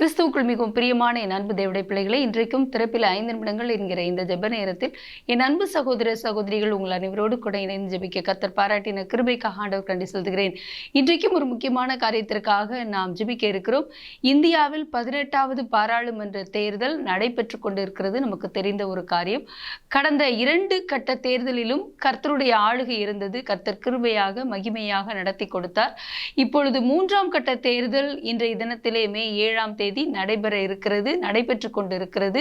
கிறிஸ்துவுக்குள் மிகவும் பிரியமான என் அன்பு தேவடைய பிள்ளைகளை இன்றைக்கும் திறப்பில் ஐந்து நிமிடங்கள் என்கிற இந்த ஜெப நேரத்தில் என் அன்பு சகோதர சகோதரிகள் உங்கள் அனைவரோடு கூட இணைந்து ஜெபிக்க கத்தர் பாராட்டின கிருபைக்காக ஆண்டவர் கண்டி செலுத்துகிறேன் இன்றைக்கும் ஒரு முக்கியமான காரியத்திற்காக நாம் ஜெபிக்க இருக்கிறோம். இந்தியாவில் பதினெட்டாவது பாராளுமன்ற தேர்தல் நடைபெற்று கொண்டிருக்கிறது. நமக்கு தெரிந்த ஒரு காரியம். கடந்த இரண்டு கட்ட தேர்தலிலும் கர்த்தருடைய ஆளுகை இருந்தது. கர்த்தர் கிருபையாக மகிமையாக நடத்தி கொடுத்தார். இப்பொழுது மூன்றாம் கட்ட தேர்தல் இன்றைய தினத்திலே மே ஏழாம் தேதி தேதி நடைபெற இருக்கிறது நடைபெற்று கொண்டிருக்கிறது.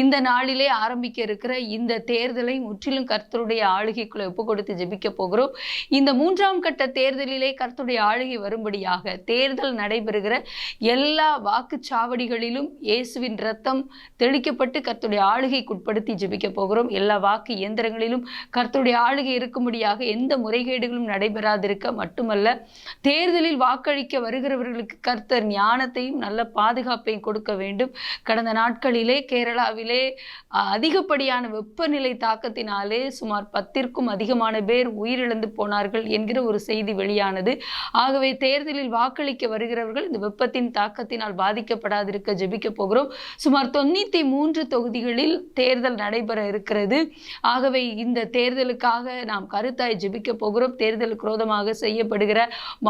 இந்த நாளிலே ஆரம்பிக்க இருக்கிற இந்த தேர்தலை முற்றிலும் கர்த்தருடைய ஆளுகைக்குள்ள ஒப்பு கொடுத்து ஜெபிக்க போகிறோம். இந்த மூன்றாம் கட்ட தேர்தலிலே கர்த்தருடைய ஆளுகை வரும்படியாக தேர்தல் நடைபெறுகிற எல்லா வாக்குச்சாவடிகளிலும் இயேசுவின் ரத்தம் தெளிக்கப்பட்டு கர்த்தருடைய ஆளுகைக்குட்படுத்தி ஜெபிக்க போகிறோம். எல்லா வாக்கு இயந்திரங்களிலும் கர்த்தருடைய ஆளுகை இருக்கும்படியாக எந்த முறைகேடுகளும் நடைபெறாதிருக்க மட்டுமல்ல தேர்தலில் வாக்களிக்க வருகிறவர்களுக்கு கர்த்தர் ஞானத்தையும் நல்ல பா பாதுகாப்பை கொடுக்க வேண்டும். கடந்த நாட்களிலே கேரளாவிலே அதிகப்படியான வெப்பநிலை தாக்கத்தினாலே சுமார் பத்திற்கும் அதிகமான பேர் உயிரிழந்து போனார்கள் என்கிற ஒரு செய்தி வெளியானது. ஆகவே தேர்தலில் வாக்களிக்க வருகிறவர்கள் இந்த வெப்பத்தின் தாக்கத்தினால் பாதிக்கப்படாதிருக்க ஜெபிக்க போகிறோம். சுமார் தொண்ணூற்றி மூன்று தொகுதிகளில் தேர்தல் நடைபெற இருக்கிறது. ஆகவே இந்த தேர்தலுக்காக நாம் கருத்தாய் ஜெபிக்க போகிறோம். தேர்தல் குரோதமாக செய்யப்படுகிற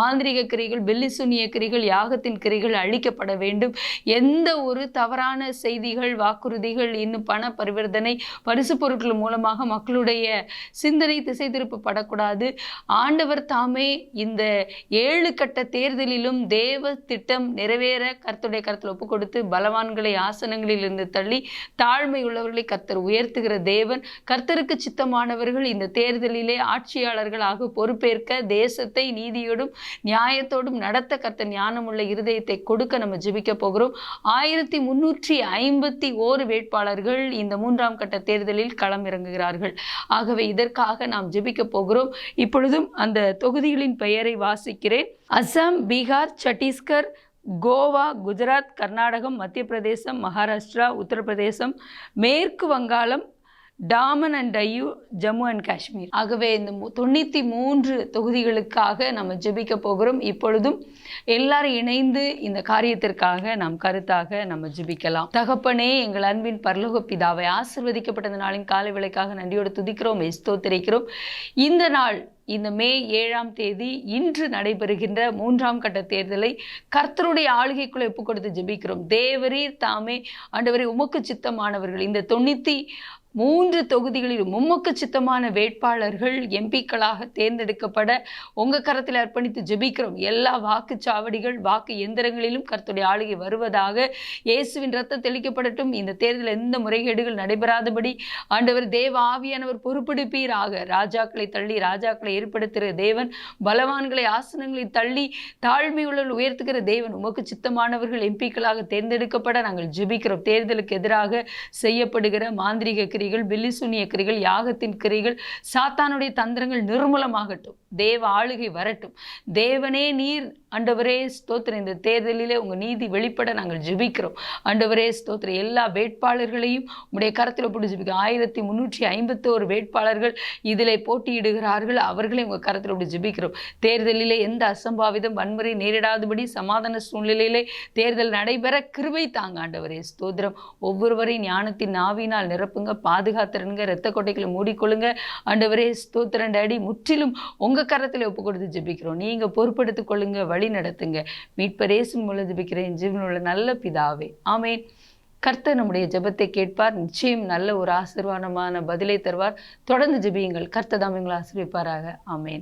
மாந்திரிக கிரிகள் பில்லிசுனிய கிரிகள் யாகத்தின் கிரிகள் அழிக்கப்பட வேண்டும். எந்த ஒரு தவறான செய்திகள் வாக்குறுதிகள் இன்னும் பண பரிவர்த்தனை பரிசு பொருட்கள் மூலமாக மக்களுடைய சிந்தனை திசை திருப்பப்படக்கூடாது ஆண்டவர் தாமே இந்த ஏழு கட்ட தேர்தலிலும் தேவ திட்டம் நிறைவேற கருத்துடைய கருத்தில் ஒப்பு கொடுத்து பலவான்களை ஆசனங்களில் இருந்து தள்ளி தாழ்மை உள்ளவர்களை கர்த்தர் உயர்த்துகிற தேவன். கர்த்தருக்கு சித்தமானவர்கள் இந்த தேர்தலிலே ஆட்சியாளர்களாக பொறுப்பேற்க தேசத்தை நீதியோடும் நியாயத்தோடும் நடத்த கர்த்தர் ஞானமுள்ள இருதயத்தை கொடுக்க நம்ம ஜெபிக்க போகிறோம். ஆயிரத்தி முன்னூற்றி ஐம்பத்தி ஓரு வேட்பாளர்கள் இந்த மூன்றாம் கட்ட தேர்தலில் களம் இறங்குகிறார்கள் ஆகவே இதற்காக நாம் ஜெபிக்க போகிறோம். இப்பொழுதும் அந்த தொகுதிகளின் பெயரை வாசிக்கிறேன். அஸ்ஸாம் பீகார் சத்தீஸ்கர் கோவா குஜராத் கர்நாடகம் மத்திய பிரதேசம் மகாராஷ்டிரா உத்தரப்பிரதேசம் மேற்கு வங்காளம் டாமன் அண்ட் டையூ ஜம்மு அண்ட் காஷ்மீர். ஆகவே இந்த தொண்ணூற்றி மூன்று தொகுதிகளுக்காக நம்ம ஜெபிக்க போகிறோம். இப்பொழுதும் எல்லாரும் இணைந்து இந்த காரியத்திற்காக நாம் கருத்தாக நம்ம ஜெபிக்கலாம். தகப்பனே எங்கள் அன்பின் பரலோக பிதாவை ஆசிர்வதிக்கப்பட்ட இந்த நாளின் காலை விலைக்காக நன்றியோடு துதிக்கிறோம் ஸ்தோத்திரிக்கிறோம் இந்த நாள் இந்த மே ஏழாம் தேதி இன்று நடைபெறுகின்ற மூன்றாம் கட்ட தேர்தலை கர்த்தருடைய ஆளுகைக்குள்ள ஒப்புக்கொடுத்து ஜெபிக்கிறோம். தேவரீர் தாமே ஆண்டவரே உமக்கு சித்தமானவர்கள். இந்த தொண்ணூற்றி மூன்று தொகுதிகளிலும் மும்முக்கு சித்தமான வேட்பாளர்கள் எம்பிக்களாக தேர்ந்தெடுக்கப்பட உங்க கரத்தில் அர்ப்பணித்து ஜெபிக்கிறோம். எல்லா வாக்குச்சாவடிகள் வாக்கு எந்திரங்களிலும் கருத்துடைய ஆளுகை வருவதாக இயேசுவின் ரத்தம் தெளிக்கப்படட்டும். இந்த தேர்தலில் எந்த முறைகேடுகள் நடைபெறாதபடி ஆண்டவர் தேவ ஆவியானவர் பொறுப்பெடுப்பீராக. ராஜாக்களை தள்ளி ராஜாக்களை ஏற்படுத்துகிற தேவன் பலவான்களை ஆசனங்களை தள்ளி தாழ்மையுள்ள உயர்த்துகிற தேவன் உமக்கு சித்தமானவர்கள் எம்பிக்களாக தேர்ந்தெடுக்கப்பட நாங்கள் ஜெபிக்கிறோம். தேர்தலுக்கு எதிராக செய்யப்படுகிற மாந்திரிக கிரிகள் பில்லிசூனிய கிரிகள் யாகத்தின் கிரிகள் சாத்தானுடைய தந்திரங்கள் நிர்மூலமாகட்டும். தேவ ஆளுகை வரட்டும். தேவனே நீர் ஆண்டவரே ஸ்தோத்திர இந்த தேர்தலிலே உங்கள் நீதி வெளிப்பட நாங்கள் ஜெபிக்கிறோம். ஆண்டவரே ஸ்தோத்திரம். எல்லா வேட்பாளர்களையும் உடைய கரத்தில் ஒப்பிட்டு ஜெபிக்கிறோம். ஆயிரத்தி முன்னூற்றி ஐம்பத்தோரு வேட்பாளர்கள் இதில் போட்டியிடுகிறார்கள். அவர்களை உங்கள் கரத்தில் போட்டு ஜெபிக்கிறோம். தேர்தலிலே எந்த அசம்பாவிதம் வன்முறை நேரிடாதபடி சமாதான சூழ்நிலையிலே தேர்தல் நடைபெற கிருவை தாங்க ஆண்டவரே ஸ்தோத்திரம். ஒவ்வொருவரையும் ஞானத்தின் நாவினால் நிரப்புங்க பாதுகாத்திருங்க இரத்த கொட்டைகளை மூடிக்கொள்ளுங்க. ஆண்டவரே ஸ்தோத்திரம். அடி முற்றிலும் உங்கள் கரத்தில் ஒப்பு கொடுத்து ஜெபிக்கிறோம். நீங்கள் பொறுப்படுத்திக் கொள்ளுங்க வழி நடத்துங்க மீட்பரேசும் மூலம் ஜெபிக்கிறேன் ஜீவனுள்ள நல்ல பிதாவே. ஆமேன். கர்த்தர் நம்முடைய ஜெபத்தை கேட்பார். நிச்சயம் நல்ல ஒரு ஆசீர்வாதமான பதிலை தருவார். தொடர்ந்து ஜபியுங்கள். கர்த்தர் தாம் எங்களை ஆசிரியப்பாராக ஆமேன்.